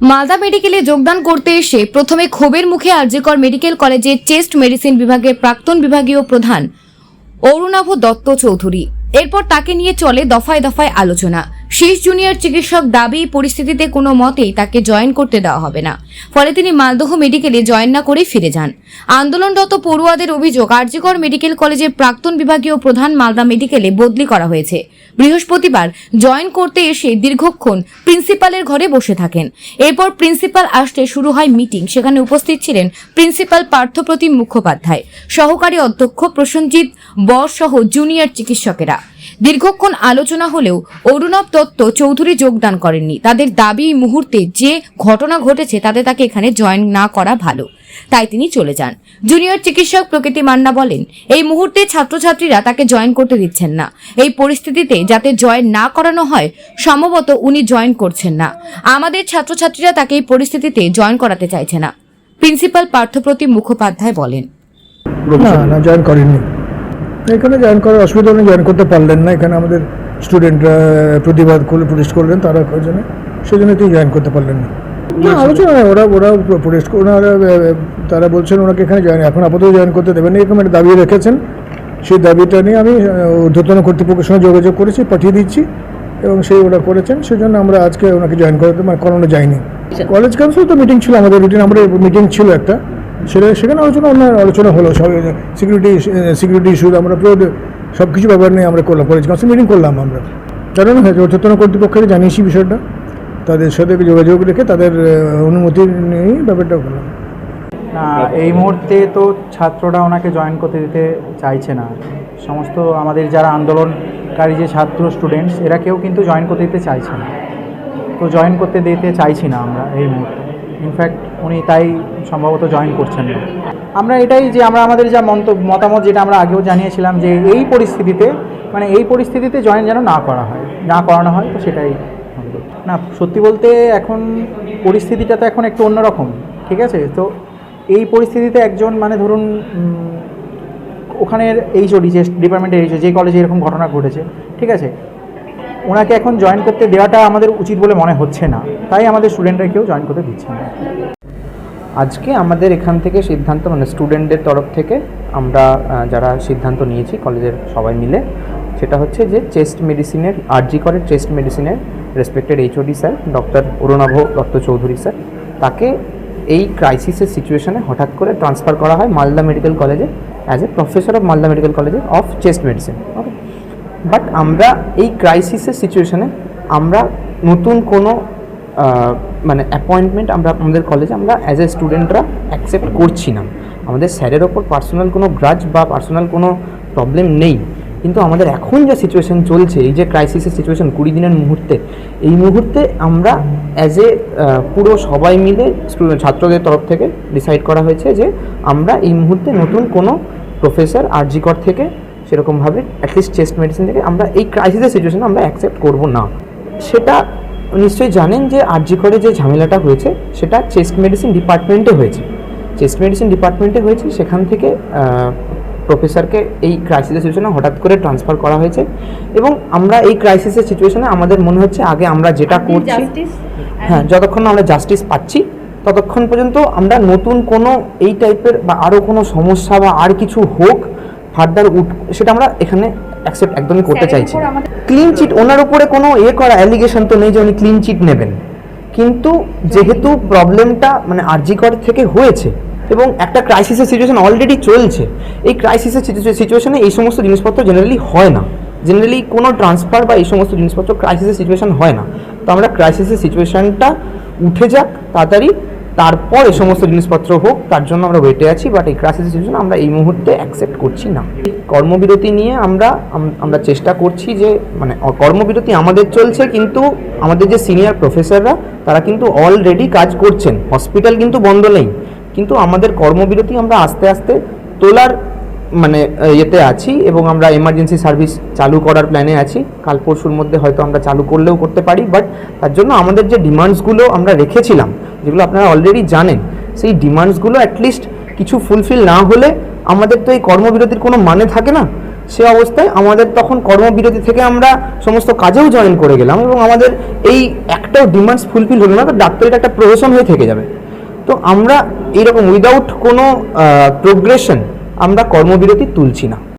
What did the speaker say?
মালদা মেডিকেলে যোগদান করতে এসে প্রথমে ক্ষোভের মুখে আরজিকর মেডিকেল কলেজের চেস্ট মেডিসিন বিভাগের প্রাক্তন বিভাগীয় প্রধান অরুণাভ দত্ত চৌধুরী। এরপর তাকে নিয়ে চলে দফায় দফায় আলোচনা। শীষ জুনিয়র চিকিৎসক দাবি পরিস্থিতিতে কোনো মতেই তাকে জয়েন করতে দেওয়া হবে না। ফলে তিনি মালদহ মেডিকেলে জয়েন না করে ফিরে যান। আন্দোলনরত পড়ুয়াদের অভিযোগ, আরজিকর মেডিকেল কলেজের প্রাক্তন বিভাগীয় প্রধান মালদা মেডিকেলে বদলি করা হয়েছে। বৃহস্পতিবার জয়েন করতে এসে দীর্ঘক্ষণ প্রিন্সিপালের ঘরে বসে থাকেন। এরপর প্রিন্সিপাল আসতে শুরু হয় মিটিং, সেখানে উপস্থিত ছিলেন প্রিন্সিপাল পার্থপ্রতিম মুখোপাধ্যায়, সহকারী অধ্যক্ষ প্রসেনজিৎ বর সহ জুনিয়র চিকিৎসকেরা। দীর্ঘক্ষণ আলোচনা হলেও অরুণব দত্ত চৌধুরী যোগদান করেননি। তাদের দাবি এই মুহূর্তে যে ঘটনা ঘটেছে তাতে তাকে এখানে জয়েন না করা ভালো। তাই তিনি চলে যান। জুনিয়র চিকিৎসক প্রকৃতি মান্না বলেন, এই মুহূর্তে ছাত্রছাত্রীরা তাকে জয়েন করতে দিচ্ছেন না। এই পরিস্থিতিতে যাতে জয়েন না করানো হয়, সম্ভবত উনি জয়েন করছেন না। আমাদের ছাত্রছাত্রীরা তাকে এই পরিস্থিতিতে জয়েন করাতে চাইছে না। প্রিন্সিপাল পার্থপ্রতিম মুখোপাধ্যায় বলেন। না না, জয়েন করেননি। এখানে জয়েন করার অসুবিধা নেই জয়েন করতে পারলেন না। এখানে আমাদের স্টুডেন্টরা প্রতিবাদ করলে প্রতিষ্ঠা করলেন তারা জন্য সেই জন্য তিনি জয়েন করতে পারলেন না। না আলোচনা ওরা ওরা প্রোটেস্ট ওনারা তারা বলছেন ওনাকে এখানে জয়েন এখন আপাতত জয়েন করতে দেবেন এরকম একটা দাবি রেখেছেন। সেই দাবিটা নিয়ে আমি ঊর্ধ্বতন কর্তৃপক্ষের সঙ্গে যোগাযোগ করেছি পাঠিয়ে দিচ্ছি। এবং সেই ওরা করেছেন। সেই জন্য আমরা আজকে ওনাকে জয়েন করাতে মানে করানো যায়নি। কলেজ কাউন্সিল তো মিটিং ছিল আমাদের রুটিন আমাদের মিটিং ছিল একটা। সেটা সেখানে আলোচনা অন্য আলোচনা হলো, সব সিকিউরিটি সিকিউরিটি ইস্যু আমরা পুরো সব কিছু ব্যাপার নিয়ে আমরা করলাম কলেজ কাউন্সিল মিটিং করলাম আমরা। জানানো হয়েছে ঊর্ধ্বতন কর্তৃপক্ষকে জানিয়েছি বিষয়টা। তাদের সাথে যোগাযোগ রেখে তাদের অনুমতি নিয়েই ব্যাপারটা করলাম। এই মুহূর্তে তো ছাত্ররা ওনাকে জয়েন করতে দিতে চাইছে না। সমস্ত আমাদের যারা আন্দোলনকারী যে ছাত্র স্টুডেন্টস এরা কেউ কিন্তু জয়েন করতে দিতে চাইছে না। তো জয়েন করতে দিতে চাইছি না আমরা এই মুহূর্তে। ইনফ্যাক্ট উনি তাই সম্ভবত জয়েন করছেন না। আমরা এটাই যে আমরা আমাদের যা মতামত যেটা আমরা আগেও জানিয়েছিলাম যে এই পরিস্থিতিতে মানে এই পরিস্থিতিতে জয়েন যেন না করা হয়, না করানো হয়, তো সেটাই না, সত্যি বলতে এখন পরিস্থিতিটা তো এখন একটু অন্যরকম, ঠিক আছে? তো এই পরিস্থিতিতে একজন মানে ধরুন ওখানের এইচওডি, যে ডিপার্টমেন্টের এইচও যে কলেজে এরকম ঘটনা ঘটেছে, ঠিক আছে? ওনাকে এখন জয়েন করতে দেওয়াটা আমাদের উচিত বলে মনে হচ্ছে না। তাই আমাদের স্টুডেন্টরা কেউ জয়েন করতে দিচ্ছে না। আজকে আমাদের এখান থেকে সিদ্ধান্ত মানে স্টুডেন্টদের তরফ থেকে আমরা যারা সিদ্ধান্ত নিয়েছি কলেজের সবাই মিলে, সেটা হচ্ছে যে চেস্ট মেডিসিনের, আরজি করে চেস্ট মেডিসিনের respected HOD sir, doctor Arunava Dutta Chowdhury sir, তাকে এই ক্রাইসিসের সিচুয়েশনে হঠাৎ করে ট্রান্সফার করা হয় মালদা মেডিকেল কলেজে as a professor of Malda medical কলেজে of chest medicine okay but আমরা এই ক্রাইসিসের সিচুয়েশনে আমরা নতুন কোনো মানে অ্যাপয়েন্টমেন্ট আমরা আমাদের কলেজে আমরা অ্যাজ এ স্টুডেন্টরা অ্যাকসেপ্ট করছি না। আমাদের স্যারের ওপর পার্সোনাল কোনো গ্রাজ বা পার্সোনাল কোনো প্রবলেম নেই। কিন্তু আমাদের এখন যে সিচুয়েশন চলছে, এই যে ক্রাইসিসের সিচুয়েশন কুড়ি দিনের মুহূর্তে, এই মুহূর্তে আমরা অ্যাজ এ পুরো সবাই মিলে ছাত্রদের তরফ থেকে ডিসাইড করা হয়েছে যে আমরা এই মুহূর্তে নতুন কোনো প্রফেসর আরজিকর থেকে সেরকমভাবে অ্যাটলিস্ট চেস্ট মেডিসিন থেকে আমরা এই ক্রাইসিসের সিচুয়েশন আমরা অ্যাকসেপ্ট করব না। সেটা নিশ্চয়ই জানেন যে আরজি করে যে ঝামেলাটা হয়েছে সেটা চেস্ট মেডিসিন ডিপার্টমেন্টে হয়েছে। চেস্ট মেডিসিন ডিপার্টমেন্টে হয়েছে সেখান থেকে প্রফেসরকে এই ক্রাইসিসের সিচুয়েশনে হঠাৎ করে ট্রান্সফার করা হয়েছে। এবং আমরা এই ক্রাইসিসের সিচুয়েশনে আমাদের মনে হচ্ছে আগে আমরা যেটা করছি হ্যাঁ যতক্ষণ আমরা জাস্টিস পাচ্ছি ততক্ষণ পর্যন্ত আমরা নতুন কোনো এই টাইপের বা আরও কোনো সমস্যা বা আর কিছু হোক ফার্দার উঠ সেটা আমরা এখানে অ্যাকসেপ্ট একদমই করতে চাইছি ক্লিন চিট ওনার উপরে কোনো এ করা অ্যালিগেশন তো নেই যে উনি ক্লিন চিট নেবেন। কিন্তু যেহেতু প্রবলেমটা মানে আরজিকর থেকে হয়েছে এবং একটা ক্রাইসিসের সিচুয়েশন অলরেডি চলছে এই ক্রাইসিসের সিচুয়েশনে এই সমস্ত জিনিসপত্র জেনারেলি হয় না। জেনারেলি কোনো ট্রান্সফার বা এই সমস্ত জিনিসপত্র ক্রাইসিসের সিচুয়েশন হয় না। তো আমরা ক্রাইসিসের সিচুয়েশনটা উঠে যাক তাড়াতাড়ি তারপর এই সমস্ত জিনিসপত্র হোক, তার জন্য আমরা ওয়েটে আছি বাট এই ক্রাইসিস সিচুয়েশন আমরা এই মুহূর্তে অ্যাকসেপ্ট করছি না। কর্মবিরতি নিয়ে আমরা আমরা চেষ্টা করছি যে মানে কর্মবিরতি আমাদের চলছে, কিন্তু আমাদের যে সিনিয়র প্রফেসররা তারা কিন্তু অলরেডি কাজ করছেন। হসপিটাল কিন্তু বন্ধ নেই। কিন্তু আমাদের কর্মবিরতি আমরা আস্তে আস্তে তোলার মানে ইয়েতে আছি এবং আমরা এমার্জেন্সি সার্ভিস চালু করার প্ল্যানে আছি। কাল পরশুর মধ্যে হয়তো আমরা চালু করলেও করতে পারি বাট তার জন্য আমাদের যে ডিমান্ডসগুলো আমরা রেখেছিলাম যেগুলো আপনারা অলরেডি জানেন, সেই ডিমান্ডসগুলো অ্যাটলিস্ট কিছু ফুলফিল না হলে আমাদের তো এই কর্মবিরতির কোনো মানে থাকে না। সে অবস্থায় আমাদের তখন কর্মবিরতি থেকে আমরা সমস্ত কাজেও জয়েন করে গেলাম এবং আমাদের এই একটাও ডিমান্ডস ফুলফিল হলো না, তো ডাক্তারিটা একটা প্রফেশন হয়ে থেকে যাবে। তো আমরা এইরকম উইদাউট কোনো প্রোগ্রেশন আমরা কর্মবিরতি তুলছি না।